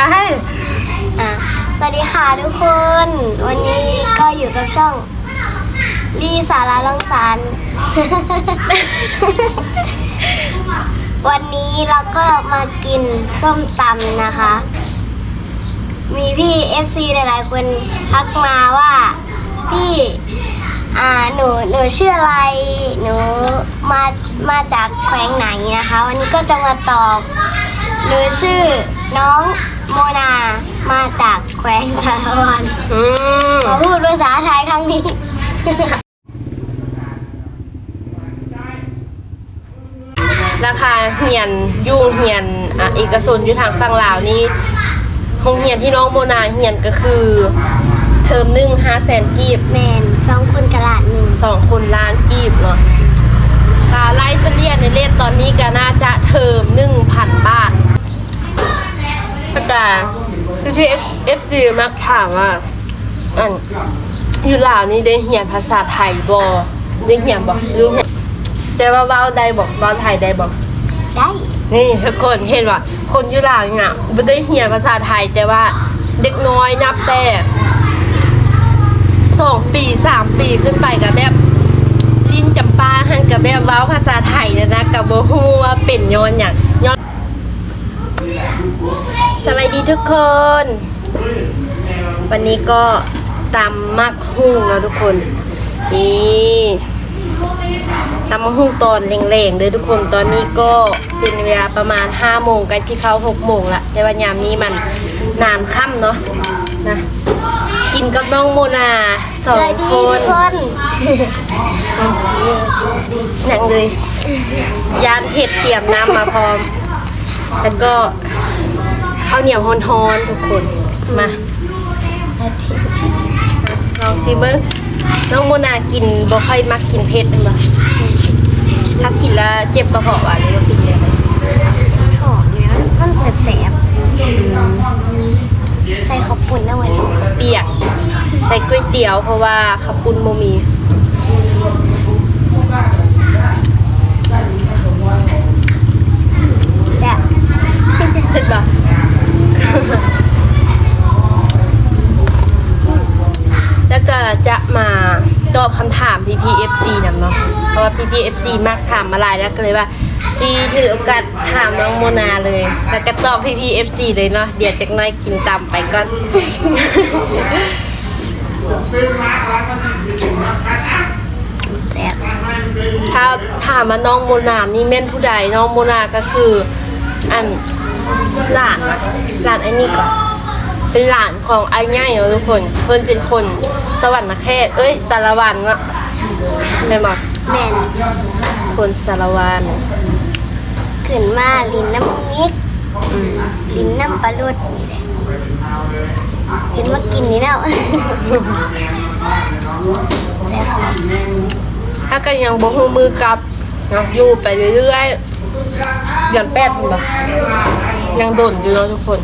อะสวัสดีค่ะทุกคน วันนี้ก็อยู่กับช่องลีสาราลองสาร วันนี้เราก็มากินส้มตำนะคะ มีพี่ FC หลายๆคนทักมาว่าพี่อ่าหนูหนูชื่ออะไรหนูมามาจากแขวงไหนนะคะ วันนี้ก็จะมาตอบหนูชื่อ น้องโมนามาจากแขวงสารวันอืมขอพูดภาษาไทยครั้งนี้ ราคาเฮียนยุ่งเฮียนอะเอกชนอยู่ทางฝั่งลาวนี่โรงเรียนที่น้องโมนาเฮียนก็คือ เทอมหนึ่งห้าแสนกีบแมนสองคนกระลาดหนึ่งสองคนล้านกีบเนาะตาไล่เฉลี่ยในเลทตอนนี้ก็น่าจะเทอมหนึ่งพันบาทประกาศคือ ที่เอฟซีมักถามว่าอันอยู่ลาวนี่ได้เรียนภาษาไทยบ่ได้เรียนบ่หรู้แต่ว่าเว้าได้บ่เว้าไทยได้บ่ได้นี่ทุกคนเห็นว่าคนยุลาวเนี่ยไม่ได้เรียนภาษาไทยแต่ว่าเด็กน้อยนับแต่สองปีสามปีขึ้นไปกับแบบลิ้นจำปาหันกับแบบเว้าภาษาไทยแล้วนะกับโบฮูว่าเป็นย้อนอย่างย้อน สวัสดีทุกคน วันนี้ก็ตำมักหุ่งแล้วทุกคน นี่ตำมักหุ่งตอนแรงๆเลยทุกคน ตอนนี้ก็เป็นเวลาประมาณ5โมงใกล้ที่เข้า6โมงละแต่ว่ายามนี้มันนานค่ำเนาะนะกินกับน้องโมนาสสองวัสดีคทุนกคนหนังเลย ยานเห็ดเตรียมน้ำมาพร้อม แล้วก็ข้าวเหนียวฮ้อนๆทุกคนมาลองซิเบิ้งน้องโมนากินบ่ค่อยมักกินเผ็ดเลยบ่ถ้ากินแล้วเจ็บกระเพาะหวานเลยว่ากินเลยถอดเนี่ยมันแสบๆใส่ข้าวปุ่นนะวันนี้เปียก ใส่ก๋วยเตี๋ยวเพราะว่าขับปุ้นโมมี แบบ เผ็ดบ่ แล้วก็จะมาตอบคำถาม PPFC นำ เนาะเพราะว่า PPFC มักถามมาหลายแล้วก็เลยว่าซีถือโอกาสถามน้องโมนาเลย แล้วก็ตอบ PPFC เลยเนาะเดี๋ยวจักหน้อยกินตำไปก่อนแสบถ้าถามว่าน้องโมนานี่แม่นผู้ใดน้องโมนาก็คืออันหลานอะหลานไอ้นี่ก่อนเป็นหลานของไอ้ง่ายเนาะทุกคนเพิ่นเป็นคนสวรรค์เขตเอ้ยสารวันเนาะ แม่นบอกแมนคนสารวันขึ้นมาลิ้นน้ำมิกอืมลิ้นน้ำปลาลุดนี่แหละเห็นว่ากินนี่แล้วแต่ค่ะถ้าก็ยังบ่ฮู้มือกลับเนาะอยู่ไปเรื่อยๆเดือนแปดนี่บ่ยังโดนอยู่เนาะทุกคน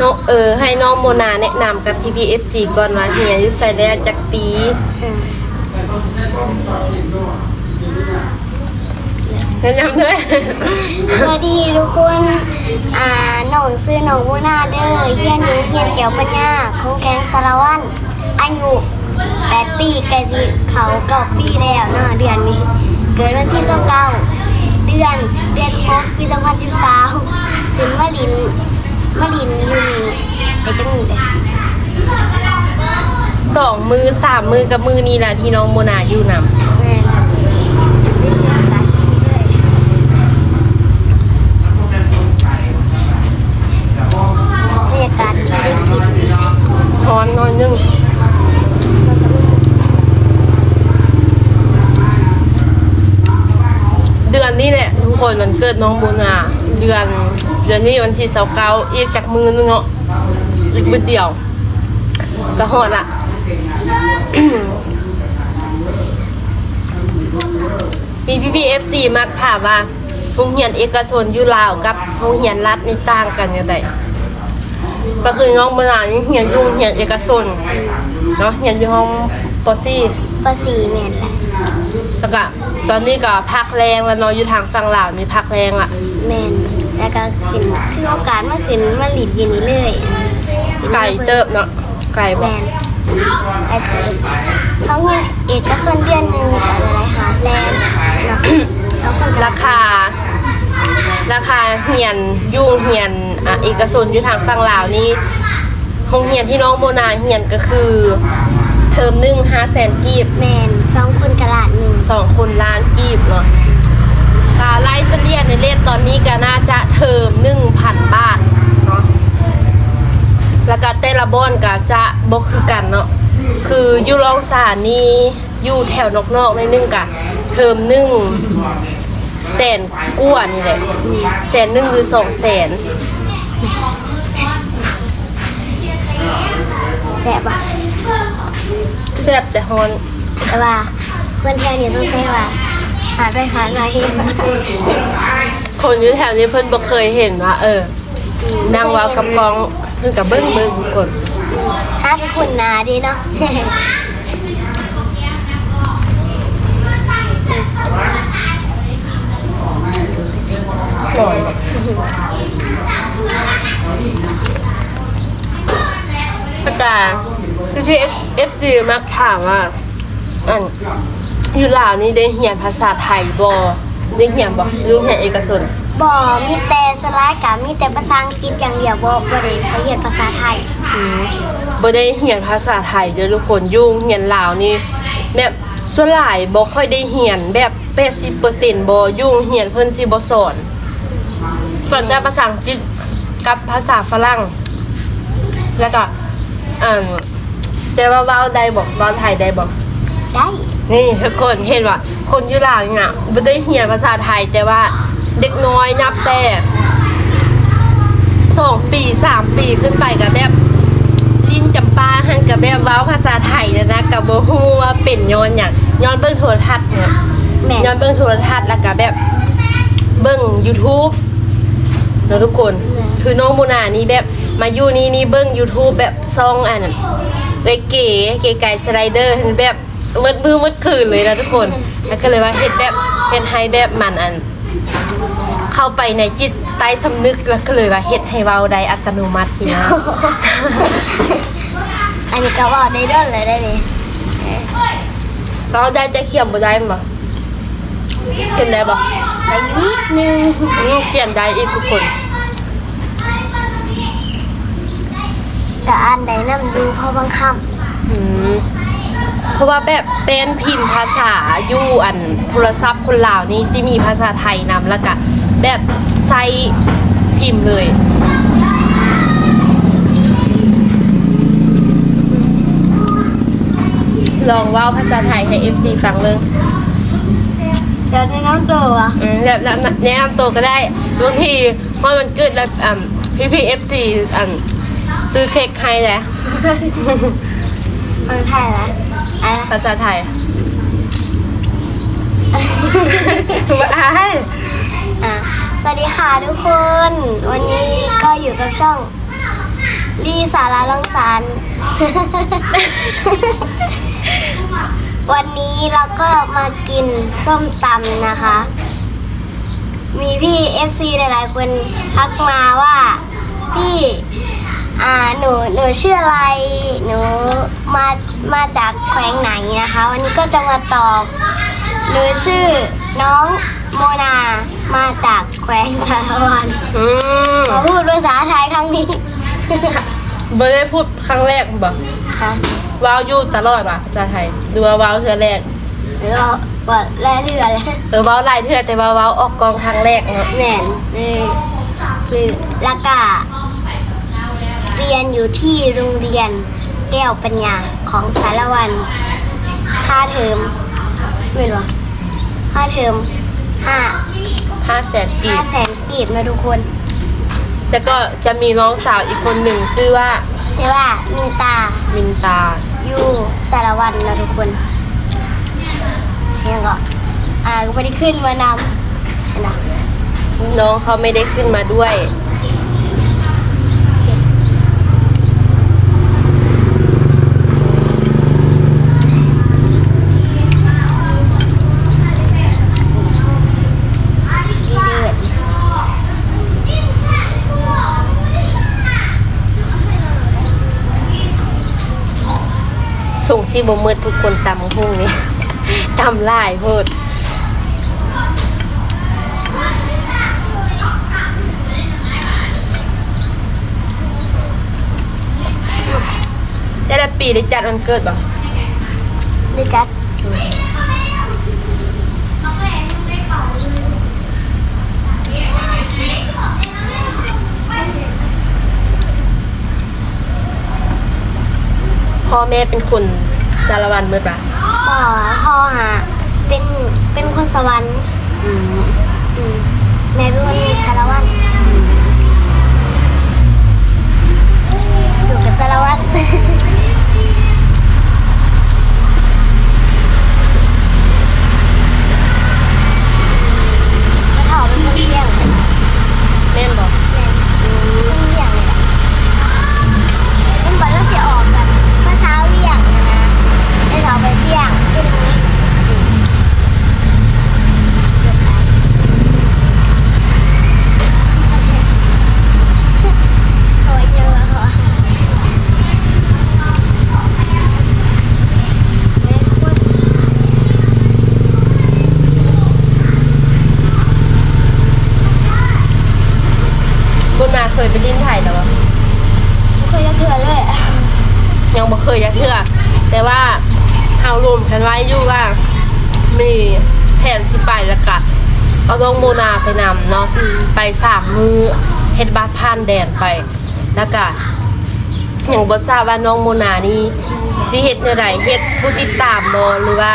น้องเออให้น้องโมนาแนะนำกับ PPFC ก่อนว่าเฮียอยู่ใส่แล้วจักปีอืมแนะนำด้วย สวัสดีทุกคน อ่าหน้องซื้อหนองมูนาเด้อเฮียนอยู่เฮียนเกี่ยวปัญญาโคงแกงสารวันอายุ8ปีใกล้สิเขาเก้าปีแล้วเนาะเดือนนี้ เกิดวันที่29เดือนเดือน6ปี2013ขึ้นมาลิน มาลินอยู่นี่ได้จังนี้เลยสองมือสามมือกับมือนี่แหละที่น้องโมนาอยู่นำ แม่นได้เสียงการกินด้วยบรรยากาศที่ได้กินฮ้อนน้อยนึงเดือนนี้แหละ ทุกคนมันเกิดน้องโมนา เดือนเดือนนี้วันที่เสาเก้าอีกจากมือนึงเนาะอีกบิดเดียวก็ฮอดละมีพี่พีเอฟซีมาถามว่าโรงเรียนเอกชนอยู่ลาวกับโรงเรียนรัฐนี่ต่างกันยังไงก็คือน้องเมื่อวานนี้เรียนอยู่โรงเรียนเอกชนเนาะเรียนอยู่ห้องปอซี่ปสี่แม่นแหละแล้วก็ตอนนี้ก็พักแรงแล้วเนาะอยู่ทางฝั่งลาวมีพักแรงอะแม่น แล้วก็ขึ้นคือโอกาสมาขึ้นมาหลิดอยู่นี่เลยไก่เติบเนาะไก่บ่แม่นไก่เติบเขาเงินเอกชนเดือนหนึ่งอะไรหาแสนเนาะสองคนก็ราคา ราคาเฮียนอยู่เฮียนอะเอกชนอยู่ทางฝั่งลาวนี่โรงเรียนที่น้องโมนาเฮียนก็คือ เทอมหนึ่งห้าแสนกีบแม่นสองคนกระลาดหนึ่งสองคนล้านกีบเนาะ กาไล่เฉลี่ยในเลทตอนนี้ก็น่าจะเทอมหนึ่งพันบาทเนาะแล้วก็แต่ละบอนก็จะบกคือกันเนาะคืออยู่รองสารนี่อยู่แถวนอกๆในอยนึงกะเทอมหนึ่งแสนกว่านี่แหละแสนหนึ่งหรือสองแสนแสบอะแซ่บแต่ฮอนแต่ว่าเพื่อนแถวนี้ต้องใช้ว่า หาไปหาหน่อยคนอยู่แถวนี้เพิ่นบ่เคยเห็นว่าเออ นางเว้ากับกองเพิ่นกับเบิ้งเบิ้งทุกคนหาที่คุณนาดีเนาะก่อนประกาศคือที่เอฟซีมักถามว่าอัน อยู่ลาวนี่ได้เรียนภาษาไทยบ่ได้เรียนบ่หรือเรียนเอกชนบ่มีแต่สไลด์กับมีแต่ภาษาอังกฤษอย่างเดียวบ่บ่ได้ไปเรียนภาษาไทยอืมบ่ได้เรียนภาษาไทยเด้อทุกคนยุ่งเรียนลาวนี่แบบส่วนหลายบ่ค่อยได้เรียนแบบ80%บ่ยุ่งเรียนเพิ่นสิบ่สอนส่วนแต่ภาษาอังกฤษกับภาษาฝรั่ง แล้วก็อ่าแต่ว่าเว้าได้บ่เว้าไทยได้บ่ได้ นี่ทุกคนเห็นว่า คนอยู่ลาวนี่น่ะบ่ได้เรียนภาษาไทยแต่ว่าเด็กน้อยนับแต่สองปีสามปีขึ้นไปก็แบบลิ้นจำปาหันกับแบบเว้าภาษาไทยแล้วนะกับโบฮู้ว่าเป็นย้อนอย่างย้อนเบิ่งโทรทัศน์เนี่ยแม่นย้อนเบิ่งโทรทัศน์แล้วก็แบบเบิ่ง YouTube เนาะทุกคน คือน้องโมนานี่แบบมาอยู่นี่นี่เบิ่ง YouTube แบบซองอันนั้นเก๋เก๋เก๋ไก่สไลเดอร์เห็นแบบ มืดมือมืดคืนเลยนะทุกคน แล้วก็เลยว่าเฮ็ดแบบเฮ็ดให้แบบมันอัน เข้าไปในจิตใต้สำนึกแล้วก็เลยว่าเฮ็ดให้เว้าได้อัตโนมัติทีนะอันนี้ก็บอกได้เรื่องเลยได้นี่เราได้จะเขียนบ่ได้บ่เขียนได้บ่ได้นิดนึงอืมเขียนได้อีกทุกคนก็อ่านได้นํดูเพราะบางคอืมเพ ราะว่าแบบเป็นพิมพ์ภาษาอยู่อันโทรศัพท์คนลาวนี่สิมีภาษาไทยนำแล้วก็แบบใส่พิมพ์เลยลองเว่าภาษาไทยให้ FC ฟังเลยำเดี๋ยวในน้องตัวอะอืมแล้วแล้วแนะนำตัวก็ได้บางทีพอมันเกิดแล้วอ่าพี่พี่เอฟซีอ่าซื้อเค้กให้แหละมันไทยนะ อะไรนะภาษาไทยว่าอ้ายอะสวัสดีค่ะทุกคน วันนี้ก็อยู่กับช่องลีสาราลังสาร วันนี้เราก็มากินส้มตำนะคะ มีพี่ FC หลายๆคนทักมาว่าพี่ อ่าหนูหนูชื่ออะไร หนูมามาจากแขวงไหนนะคะ วันนี้ก็จะมาตอบหนูชื่อน้องโมนามาจากแขวงสารวันอืมขอพูดภาษาไทยครั้งนี้ไม่ได้พูดครั้งแรกบ่ค่ะว้าวอยู่ตลอดว่ะภาษาไทยดูว่าว้าวเทือแรกเดี๋ยวเรากดแร่เรือเลยเออว้าวหลายเทือแต่ว่าว้าวออกกองครั้งแรกเนาะแม่นนี่คือแล้วก็ เรียนอยู่ที่โรงเรียนแก้วปัญญาของสารวันค่าเทอมไม่รู้ว่าค่าเทอมห้าห้าแสนกีห้าบแสนกีบนะทุกคนแล้วก็จะมีน้องสาวอีกคนหนึ่งชื่อว่าชื่อว่ามินตามินตา อยู่สารวันนะทุกคนยังก็อ่าก็ไม่ได้ขึ้นมานำเห็นไหมน้องเขาไม่ได้ขึ้นมาด้วย สิบ่มืดทุกคนตำพุ่งนี้ ตำลายโพดแต่ละปีได้จัดวันเกิดบ่ได้จัด พ่อแม่เป็นคนสารวันเมื่อปะพ่อพ่อหาเป็นเป็นคนสวรรค์อืมอืมแม่เป็นคนสารวัตรอยู่กับสารวัตรมาถอเป็นคนเลี้ยง แม่นบอก แม่เป็นเลี้ยงเลยแหละเป็นบอลแล้วเสียออกแบบเมื่อเช้าเลี้ยงนะนะได้ถอไปเลี้ยงที่ตรงนี้เกือบตายโอ้ยเยอะเหรอแม่พูด บุญนาเคยไปดินไทยแต่ว่า ไม่เคยจะเถื่อนเลย ยังบ่ เคยจะเชื่อ แต่ว่าเอารวมกันไว้อยู่ว่า มีแผนที่ไปแล้วก็เอาน้องโมนาไปนำเนาะไปสามมือเฮ็ดบัตรผ่านแดนไป แล้วก็ยังบ่ทราบว่าน้องโมนานี่สิเฮ็ดแนวใดเฮ็ดผู้ติดตามบ่หรือว่า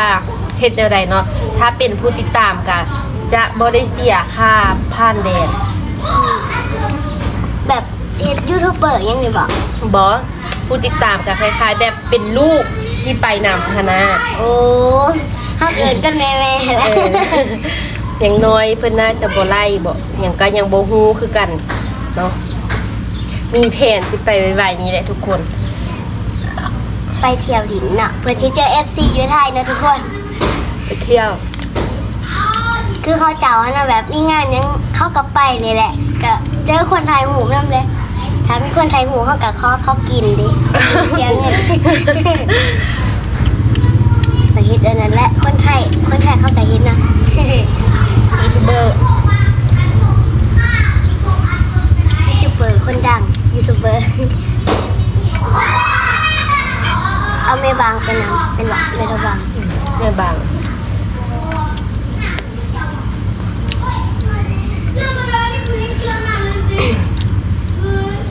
เฮ็ดแนวใดเนาะถ้าเป็นผู้ติดตามก็จะบ่ได้เสียค่าผ่านแดนแบบเฮ็ดยูทูบเบอร์ยังไงบอกบอ ผู้ติดตามกับคล้ายๆ แบบเป็นลูกที่ไปนำคณะโอ้ถ้าเกิดกันแม่แม่ๆเอแล้วออย่างน้อยเพิ่นน่าจะบ่ไล่บ่อย่างก็ยังบ่ฮู้คือกันเนาะมีแผนสิไปไวๆนี้แหละทุกคน ไปเที่ยวหินน่ะเพื่อที่เจอ FC อยู่ไทยนะทุกคน ไปเที่ยว คือเขาเจ้านะแบบมีงานยังเข้ากับไปนี่แหละก็เจอคนไทยหูนั่นเลย ถ้ามีคนไทยหูเขากับเขาเขากินดิเสียเงินแต่ฮิตอันนั้นแหละคนไทยคนไทยเขากับฮิตนะยูทูบเบอร์ยูทูบเบอร์คนดังยูทูบเบอร์เอาเมบางไปนำเป็นหลักเมตาบางแม่บาง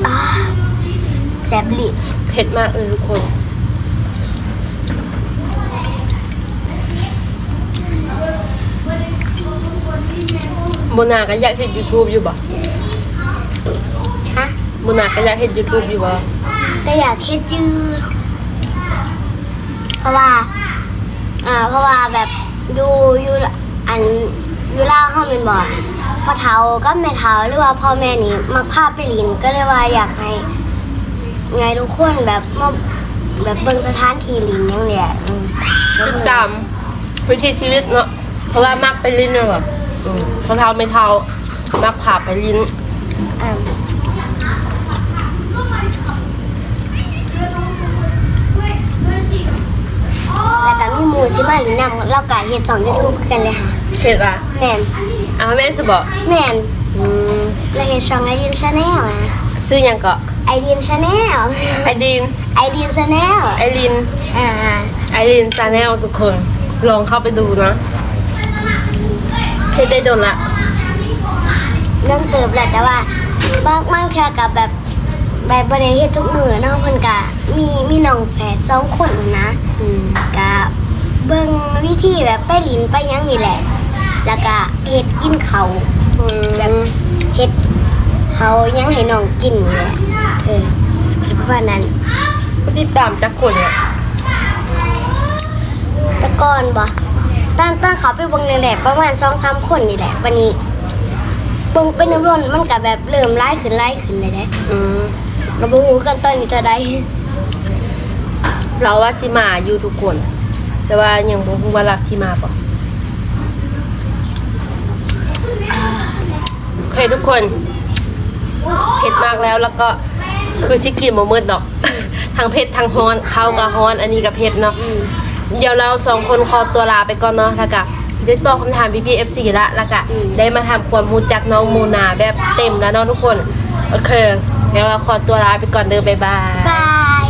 อ่า แซบลิเผ็ดมากเลยทุกคนโมนาก็อยากเฮ็ด YouTube อยู่บ่ฮะโมนาก็อยากเฮ็ด YouTube อยู่บ่ก็อยากเฮ็ดอยืดเพราะว่าอ่าเพราะว่าแบบอยู่อยู่อันอยู่ล่างห้องเป็นบ่พ่อเฒ่าก็แม่เฒ่าหรือว่าพ่อแม่นี่มักพาไปลินก็เลยว่าอยากให้ ไงทุกคนแบบมาแบบเบิ่งสถานที่ลินอยังเนี้ยอืมติดตามวิถีชีวิตเนาะเพราะว่ามักไปลิ้นเนาะแบบอืมเขาเท้าไม่เท้ามักผ่าไปลิ้นอ่าแล้วก็มีหมู่สิมาลินนำเราก็เฮ็ดสอง YouTube กันเลยค่ะเผ็ดอะแม่นอ้าวแม่สบอกแม่นอืมเราเห็นช่องไอดินชาแนลอะซื้อหยังเกาะ ไอดินชาแนลไอดินไอดินชาแนลไอรินอ่าไอรินซาแนลทุกคน ลองเข้าไปดูนะเผ็ดได้โดนละ เริ่มเติบแหละแต่ว่าบางบางเทื่อกับแบบแบบบริเฮ็ดทุกมือเนาะเพิ่นกะมีมีน้องแฝดสองคนนะอืมกะเบิ่งวิธีแบบไปลินไปหยังนี่แหละ แล้วก็เฮ็ดกินเขาวอืม แบบเฮ็ดเขาหยังให้น้องกินนี่แหละ เออประมาณนั้นผู้ติดตามจักคนอะแตะก่อนบ่ตั้งตั้งเขาไปเบิ่งนั่นแหละประมาณ2-3คนนี่แหละ วันนี้เบิ่งเป็นน้ำล้นมันก็แบบเริ่มไล่ขึ้นไล่ขึ้นเลยเด้อืมเราบ่ฮู้กันตอนนี้จะได้เราว่าสิมาอยู่ทุกคน แต่ว่ายังบ่ฮู้ว่ารักสิมาปะโอเคทุกคนเผ็ดมากแล้วแล้วก็ คือชิกินบ่มืดดอกทั้งเผ็ดทั้งฮ้อนเข้าวกับฮ้อน อันนี้กับเผ็ดเนาะอืมเดี๋ยวเราสองคนขอตัวลาไปก่อนเนาะแล้วก็ได้ตอบคำถามพี่พี่เอฟซีละแล้วก็ได้มาทำความรู้จักน้องมูนาแบบเต็มแล้วเนาะทุกคน โอเคเดี๋ยวเราขอตัวลาไปก่อนเดินบ๊ายบาย บาย